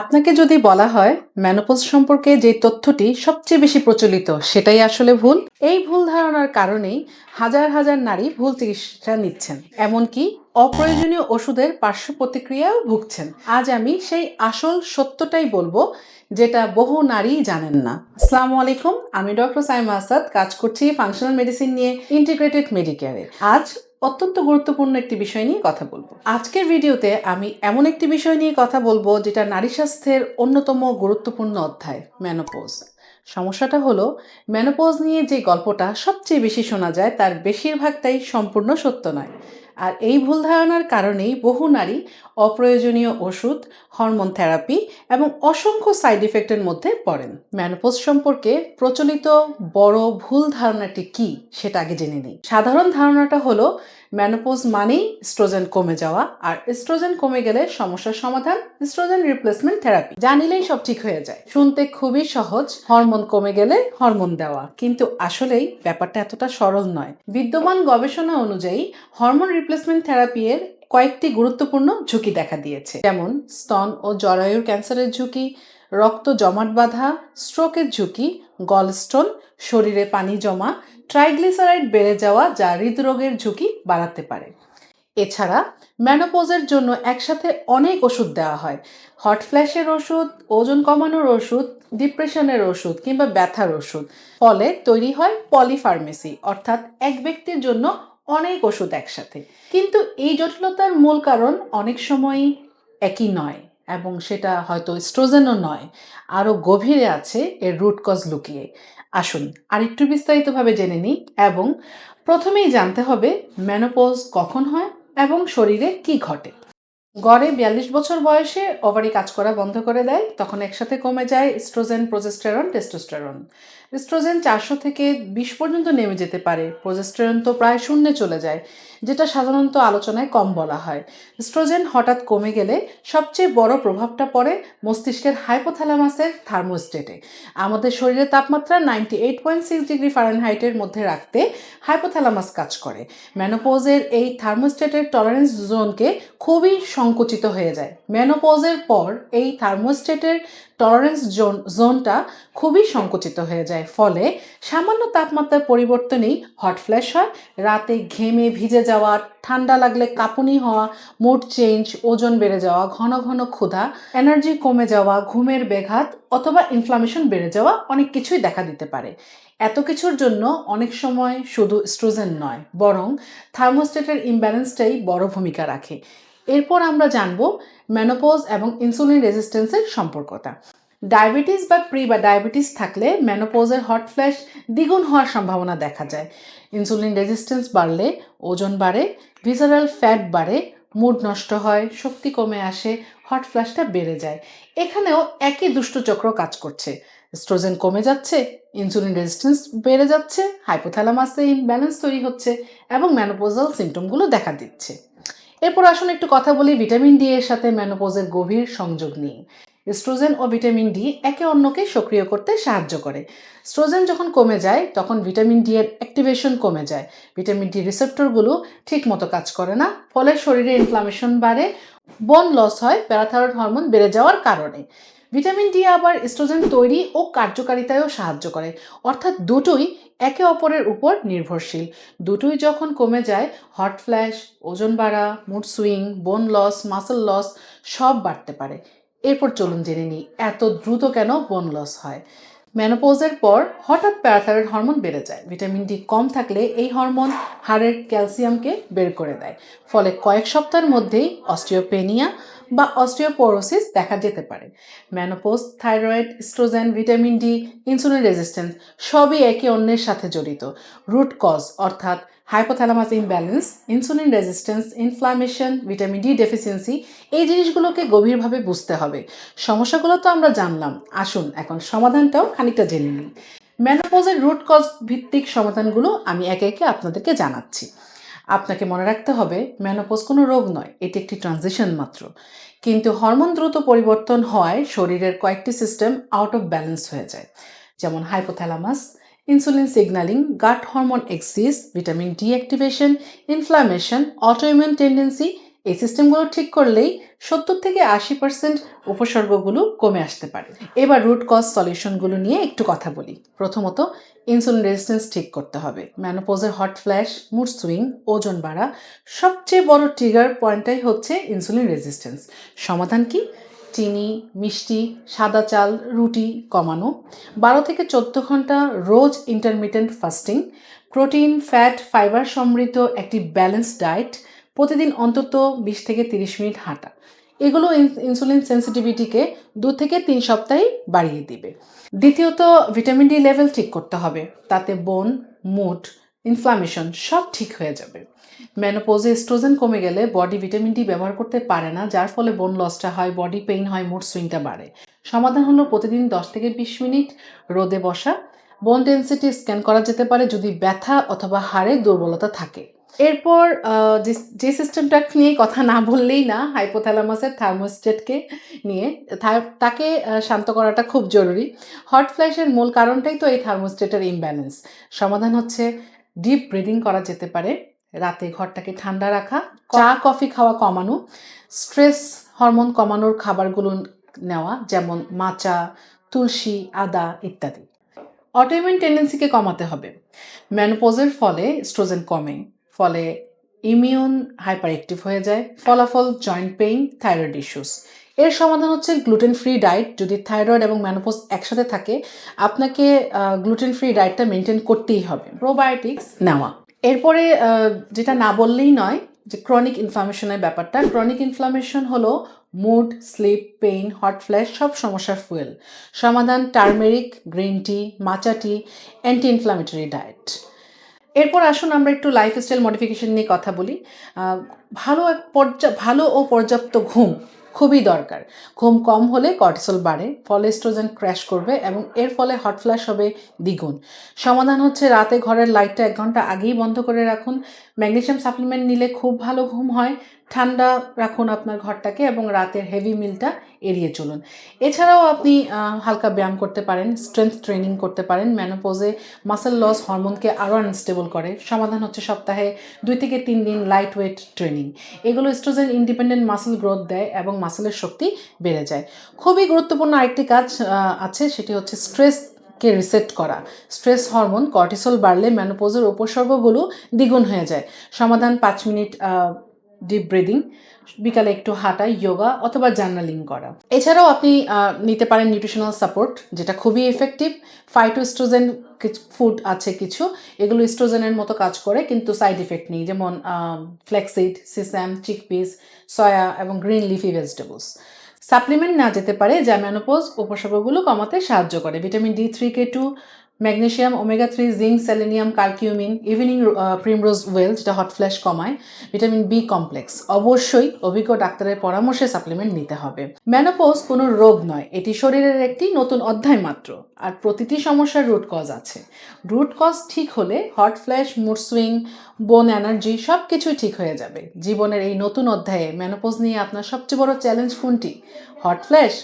আপনাকে যদি বলা হয় ম্যানোপজ সম্পর্কে যে তথ্যটি সবচেয়ে বেশি প্রচলিত, সেটাই আসলে ভুল। এই ভুল ধারণার কারণেই হাজার হাজার নারী ভুল চিকিৎসা নিচ্ছেন। এমনকি অপ্রয়োজনীয় ওষুধের পার্শ্ব প্রতিক্রিয়াও ভুগছেন। আজ আমি সেই আসল সত্যটাই বলব, যেটা বহু নারী জানেন না। আসসালামু আলাইকুম, আমি ডক্টর সাইমা আসাদ, কাজ করছি ফাংশনাল মেডিসিন নিয়ে ইন্টিগ্রেটেড মেডিকেয়ারে আজ অত্যন্ত গুরুত্বপূর্ণ একটি বিষয় নিয়ে কথা বলব। আজকের ভিডিওতে আমি এমন একটি বিষয় নিয়ে কথা বলব যেটা নারী স্বাস্থ্যের অন্যতম গুরুত্বপূর্ণ অধ্যায় ম্যানোপোজ সমস্যাটা হলো ম্যানোপোজ নিয়ে যে গল্পটা সবচেয়ে বেশি শোনা যায় তার বেশিরভাগটাই সম্পূর্ণ সত্য নয়। আর এই ভুল ধারণার কারণেই বহু নারী অপ্রয়োজনীয় ওষুধ, হরমোন থেরাপি এবং অসংখ্য সাইড ইফেক্টের মধ্যে পড়েন। ম্যানোপোজ সম্পর্কে প্রচলিত বড় ভুল ধারণাটি কি সেটা আগে জেনে নিই। সাধারণ ধারণাটা হলো ম্যানোপোজ মানেই স্ট্রোজেন কমে যাওয়া আর স্ট্রোজেন কমে গেলে সমস্যার সমাধান স্ট্রোজেন রিপ্লেসমেন্ট থেরাপি জানিলেই সব ঠিক হয়ে যায়। শুনতে খুবই সহজ, হরমোন কমে গেলে হরমোন দেওয়া। কিন্তু আসলেই ব্যাপারটা এতটা সরল নয়। বিদ্যমান গবেষণা অনুযায়ী, হরমোন রিপ্লেসমেন্ট থেরাপি এর কয়েকটি গুরুত্বপূর্ণ ঝুঁকি দেখা দিয়েছে। যেমন, স্তন ও জরায়ুর ক্যান্সারের ঝুঁকি, রক্ত জমাট বাঁধা, স্ট্রোকের ঝুঁকি গলস্টোন শরীরে পানি জমা ট্রাইগ্লিসারাইড বেড়ে যাওয়া যা হৃদরোগের ঝুঁকি বাড়াতে পারে। এছাড়া ম্যানোপোজের জন্য একসাথে অনেক ওষুধ দেওয়া হয়। হট ফ্ল্যাশের ওষুধ, ওজন কমানোর ওষুধ ডিপ্রেশনের ওষুধ কিংবা ব্যথার ওষুধ। ফলে তৈরি হয় পলিফার্মেসি অর্থাৎ এক ব্যক্তির জন্য অনেক ওষুধ একসাথে। কিন্তু এই জটিলতার মূল কারণ অনেক সময় একই নয় এবং সেটা হয়তো স্ট্রোজেনও নয়, আরও গভীরে আছে এর রুট কজ লুকিয়ে। আসুন আর একটু বিস্তারিতভাবে জেনে নিই এবং প্রথমেই জানতে হবে ম্যানোপজ কখন হয় এবং শরীরে কি ঘটে। গড়ে বিয়াল্লিশ বছর বয়সে ওভারি কাজ করা বন্ধ করে দেয়, তখন একসাথে কমে যায় স্ট্রোজেন, প্রোজেস্টেরন, টেস্টোস্টেরন। স্ট্রোজেন চারশো থেকে বিশ পর্যন্ত নেমে যেতে পারে, প্রোজেস্টেরন তো প্রায় শূন্যে চলে যায়, যেটা সাধারণত আলোচনায় কম বলা হয়। স্ট্রোজেন হঠাৎ কমে গেলে সবচেয়ে বড় প্রভাবটা পড়ে মস্তিষ্কের হাইপোথ্যালামাসের থার্মোস্টেটে। আমাদের শরীরের তাপমাত্রা ninety eight point six degree ফারেনহাইটের মধ্যে রাখতে হাইপোথ্যালামাস কাজ করে। ম্যানোপোজের এই থার্মোস্টেটের টলারেন্স জোনকে খুবই সংকুচিত হয়ে যায়। ম্যানোপোজের পর এই থার্মোস্টেটের টলারেন্স জোন জোনটা খুবই সংকুচিত হয়ে যায়। ফলে সামান্য তাপমাত্রার পরিবর্তনেই হট ফ্ল্যাশ হয়। রাতে ঘেমে ভিজে যাওয়া, ঠান্ডা লাগলে কাঁপুনি হওয়া, মুড চেঞ্জ, ওজন বেড়ে যাওয়া, ঘন ঘন ক্ষুধা, এনার্জি কমে যাওয়া, ঘুমের ব্যাঘাত অথবা ইনফ্লামেশন বেড়ে যাওয়া অনেক কিছুই দেখা দিতে পারে। এত কিছুর জন্য অনেক সময় শুধু স্ট্রোজেন নয়, বরং থার্মোস্টেটের ইমব্যালেন্সটাই বড় ভূমিকা রাখে। এরপর আমরা জানব ম্যানোপোজ এবং ইনসুলিন রেজিস্ট্যান্সের সম্পর্কটা। ডায়াবেটিস বা প্রি বা ডায়াবেটিস থাকলে ম্যানোপোজের হট ফ্ল্যাশ দ্বিগুণ হওয়ার সম্ভাবনা দেখা যায়। ইনসুলিন রেজিস্ট্যান্স বাড়লে ওজন বাড়ে ভিজারাল ফ্যাট বাড়ে মুড নষ্ট হয়, শক্তি কমে আসে হট ফ্ল্যাশটা বেড়ে যায়। এখানেও একই দুষ্টচক্র কাজ করছে। স্ট্রোজেন কমে যাচ্ছে ইনসুলিন রেজিস্ট্যান্স বেড়ে যাচ্ছে হাইপোথ্যালামাসে ইমব্যালেন্স তৈরি হচ্ছে এবং ম্যানোপোজাল সিমটমগুলো দেখা দিচ্ছে। এরপর আসুন একটু কথা বলি ভিটামিন ডি এর সাথে ম্যানোপোজের গভীর সংযোগ নিয়ে। স্ট্রোজেন ও ভিটামিন ডি একে অন্যকে সক্রিয় করতে সাহায্য করে। স্ট্রোজেন যখন কমে যায়, তখন ভিটামিন ডি এর অ্যাক্টিভেশন কমে যায়। ভিটামিন ডি রিসেপ্টরগুলো ঠিক মতো কাজ করে না, ফলে শরীরে ইনফ্লামেশন বাড়ে বোন লস হয় প্যারাথাইরয়েড হরমোন বেড়ে যাওয়ার কারণে। ভিটামিন ডি আবার স্ট্রোজেন তৈরি ও কার্যকারিতায়ও সাহায্য করে। অর্থাৎ দুটোই একে অপরের উপর নির্ভরশীল। দুটোই যখন কমে যায় হট ফ্ল্যাশ ওজন বাড়া mood swing bone loss muscle loss সব বাড়তে পারে। এরপর চলুন জেনে নিই, এত দ্রুত কেন বোন লস হয়? ম্যানোপোজের পর হঠাৎ প্যারাথাইরয়েড হরমোন বেড়ে যায়। ভিটামিন ডি কম থাকলে এই হরমোন হাড়ের ক্যালসিয়ামকে বের করে দেয়। ফলে কয়েক সপ্তাহের মধ্যেই অস্টিওপেনিয়া বা অস্টিওপোরোসিস দেখা যেতে পারে। Menopause thyroid estrogen vitamin D, insulin resistance সবই একে অন্যের সাথে জড়িত। রুট কজ অর্থাৎ hypothalamus imbalance insulin resistance inflammation vitamin D deficiency এই জিনিসগুলোকে গভীরভাবে বুঝতে হবে। সমস্যাগুলো তো আমরা জানলাম। আসুন এখন সমাধানটাও খানিকটা জেনে নিই। ম্যানোপোজের রুট কজ ভিত্তিক সমাধানগুলো আমি একে একে আপনাদেরকে জানাচ্ছি। আপনাকে মনে রাখতে হবে ম্যানোপোজ কোনো রোগ নয়, এটি একটি ট্রানজিশন মাত্র। কিন্তু হরমোন দ্রুত পরিবর্তন হওয়ায় শরীরের কয়েকটি সিস্টেম আউট অফ ব্যালেন্স হয়ে যায়। যেমন hypothalamus insulin signaling gut hormone axis vitamin D activation inflammation autoimmune tendency এই সিস্টেমগুলো ঠিক করলেই সত্তর থেকে আশি পার্সেন্ট উপসর্গগুলো কমে আসতে পারে। এবার রুট কজ সলিউশনগুলো নিয়ে একটু কথা বলি। প্রথমত ইনসুলিন রেজিস্ট্যান্স ঠিক করতে হবে। ম্যানোপোজের হট ফ্ল্যাশ মুড সুইং ওজন বাড়া, সবচেয়ে বড় ট্রিগার পয়েন্টটাই হচ্ছে ইনসুলিন রেজিস্ট্যান্স সমাধান কি? চিনি, মিষ্টি, সাদা চাল, রুটি কমানো। বারো থেকে চোদ্দ ঘণ্টা রোজ intermittent fasting protein fat fibre সমৃদ্ধ একটি ব্যালেন্স ডায়েট প্রতিদিন অন্তত বিশ থেকে তিরিশ মিনিট হাঁটা। এগুলো ইনসুলিন সেন্সিটিভিটিকে দু থেকে তিন সপ্তাহে বাড়িয়ে দিবে। দ্বিতীয়ত ভিটামিন ডি লেভেল ঠিক করতে হবে। তাতে বোন মুড ইনফ্লামেশন সব ঠিক হয়ে যাবে। মেনোপোজে স্ট্রোজেন কমে গেলে বডি ভিটামিন ডি ব্যবহার করতে পারে না, যার ফলে বোন লসটা হয় বডি পেইন হয় মুড সুইংটা বাড়ে। সমাধান হলো প্রতিদিন দশ থেকে বিশ মিনিট রোদে বসা। বোন ডেন্সিটি স্ক্যান করা যেতে পারে যদি ব্যথা অথবা হাড়ে দুর্বলতা থাকে। এরপর যে সিস্টেমটা নিয়ে কথা না বললেই না হাইপোথ্যালামাসের থার্মোস্টেটকে নিয়ে তাকে শান্ত করাটা খুব জরুরি। হট ফ্ল্যাশের মূল কারণটাই তো এই থার্মোস্টেটের ইমব্যালেন্স সমাধান হচ্ছে ডিপ ব্রিদিং করা যেতে পারে। রাতে ঘরটাকে ঠান্ডা রাখা, চা, কফি খাওয়া কমানো স্ট্রেস হরমোন কমানোর খাবারগুলো নেওয়া, যেমন মাচা তুলসী, আদা ইত্যাদি। অটোইমিউন টেন্ডেন্সিকে কমাতে হবে। ম্যানোপোজের ফলে স্ট্রোজেন কমে, ফলে ইমিউন হাইপার হয়ে যায়, ফলাফল জয়েন্ট পেইন থাইরয়েড ইস্যুস এর সমাধান হচ্ছে গ্লুটেন ফ্রি ডায়েট যদি থাইরয়েড এবং ম্যানোপোজ একসাথে থাকে, আপনাকে গ্লুটেন ফ্রি ডায়েটটা মেনটেন করতেই হবে। প্রোবায়োটিক্স নেওয়া। এরপরে যেটা না বললেই নয়, যে ক্রনিক ইনফ্লামেশনের ব্যাপারটা। ক্রনিক ইনফ্লামেশন হলো mood sleep pain hot flash সব সমস্যার ফুয়েল সমাধান টার্মেরিক গ্রিন টি মাচা টি অ্যান্টি ইনফ্লামেটরি ডায়েট এরপর আসুন আমরা একটু লাইফস্টাইল মডিফিকেশন নিয়ে কথা বলি। ভালো এক পর্যা, ভালো ও পর্যাপ্ত ঘুম খুবই দরকার। ঘুম কম হলে কর্টিসল বাড়ে ফলে স্ট্রোজেন ক্র্যাশ করবে এবং এর ফলে হট ফ্ল্যাশ হবে দ্বিগুণ। সমাধান হচ্ছে রাতে ঘরের লাইটটা এক ঘণ্টা আগেই বন্ধ করে রাখুন। ম্যাগনেশিয়াম সাপ্লিমেন্ট নিলে খুব ভালো ঘুম হয়। ঠান্ডা রাখুন আপনার ঘরটাকে এবং রাতের হেভি মিলটা এড়িয়ে চলুন। এছাড়াও আপনি হালকা ব্যায়াম করতে পারেন, স্ট্রেংথ ট্রেনিং করতে পারেন ম্যানোপোজে মাসেল লস হরমোনকে আরও আনস্টেবল করে। সমাধান হচ্ছে সপ্তাহে দুই থেকে তিন দিন লাইট ওয়েট ট্রেনিং এগুলো স্ট্রোজেন ইন্ডিপেন্ডেন্ট মাসেল গ্রোথ দেয় এবং মাসেলের শক্তি বেড়ে যায়। খুবই গুরুত্বপূর্ণ আরেকটি কাজ আছে, সেটি হচ্ছে স্ট্রেস কে রিসেট করা। স্ট্রেস হরমোন কর্টিসল বাড়লে ম্যানোপোজের উপসর্গগুলো দ্বিগুণ হয়ে যায়। সমাধান পাঁচ মিনিট ডিপ ব্রিদিং বিকালে একটু হাঁটা যোগা অথবা জার্নালিং করা। এছাড়াও আপনি নিতে পারেন নিউট্রিশনাল সাপোর্ট যেটা খুবই এফেক্টিভ ফাইটোস্ট্রোজেন কিছু ফুড আছে কিছু, এগুলো স্ট্রোজেনের মতো কাজ করে, কিন্তু সাইড এফেক্ট নেই। যেমন ফ্লেক্সিড সিস্যাম চিকপিস সয়া এবং গ্রিন লিফি ভেজিটেবলস সাপ্লিমেন্ট না যেতে পারে, যা উপসর্গগুলো কমাতে সাহায্য করে। Vitamin D three K two magnesium omega three zinc selenium curcumin evening primrose oil যেটা হট ফ্ল্যাশ কমায় ভিটামিন বি কমপ্লেক্স অবশ্যই অভিজ্ঞ ডাক্তারের পরামর্শে সাপ্লিমেন্ট নিতে হবে। ম্যানোপোজ কোনো রোগ নয়, এটি শরীরের একটি নতুন অধ্যায় মাত্র। আর প্রতিটি সমস্যার রুট কজ আছে। রুট কজ ঠিক হলে hot flash mood swing bone energy সব কিছুই ঠিক হয়ে যাবে। জীবনের এই নতুন অধ্যায়ে ম্যানোপোজ নিয়ে আপনার সবচেয়ে বড় চ্যালেঞ্জ কোনটি? হট ফ্ল্যাশ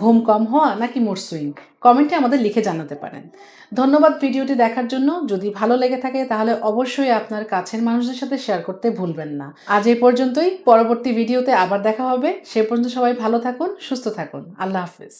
ঘুম কম হওয়া নাকি মুড সুইং কমেন্টে আমাদের লিখে জানাতে পারেন। ধন্যবাদ ভিডিওটি দেখার জন্য। যদি ভালো লেগে থাকে তাহলে অবশ্যই আপনার কাছের মানুষদের সাথে শেয়ার করতে ভুলবেন না। আজ এ পর্যন্তই। পরবর্তী ভিডিওতে আবার দেখা হবে। সে পর্যন্ত সবাই ভালো থাকুন, সুস্থ থাকুন। আল্লাহ হাফিজ।